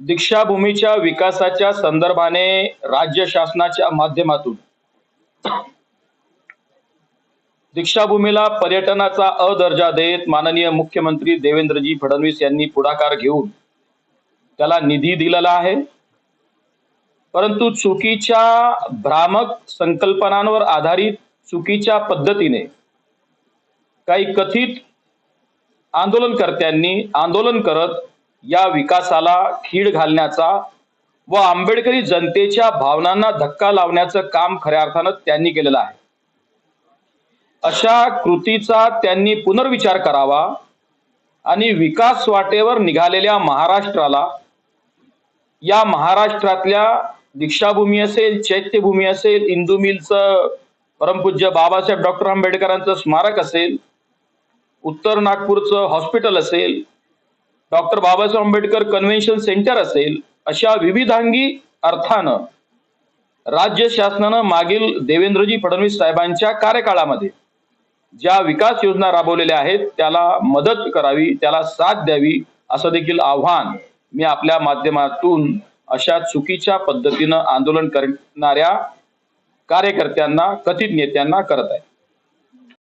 दीक्षाभूमीच्या विकासाच्या संदर्भाने राज्य शासनाच्या माध्यमातून दीक्षाभूमीला पर्यटनाचा अ दर्जा देत माननीय मुख्यमंत्री देवेंद्रजी फडणवीस यांनी पुढाकार घेऊन त्याला निधी दिलेला आहे. परंतु चुकीच्या भ्रामक संकल्पनांवर आधारित चुकीच्या पद्धतीने काही कथित आंदोलनकर्त्यांनी आंदोलन करत या विकासाला खीळ घालण्याचा व आंबेडकरी जनतेच्या भावनांना धक्का लावण्याचं काम खऱ्या अर्थानं त्यांनी केलेलं आहे. अशा कृतीचा त्यांनी पुनर्विचार करावा आणि विकास वाटेवर निघालेल्या महाराष्ट्राला या महाराष्ट्रातल्या दीक्षाभूमी असेल चैत्यभूमी असेल इंदू मिलचं परमपूज्य बाबासाहेब डॉक्टर आंबेडकरांचं स्मारक असेल उत्तर नागपूरचं हॉस्पिटल असेल doctor Babasaheb Ambedkar convention centre असेल अशा विविधांगी अर्थानं राज्य शासनानं मागील देवेंद्रजी फडणवीस साहेबांच्या कार्यकाळामध्ये ज्या विकास योजना राबवलेल्या आहेत त्याला मदत करावी त्याला साथ द्यावी असं देखील आव्हान मी आपल्या माध्यमातून अशा चुकीच्या पद्धतीनं आंदोलन करणाऱ्या कार्यकर्त्यांना कथित नेत्यांना करत आहे.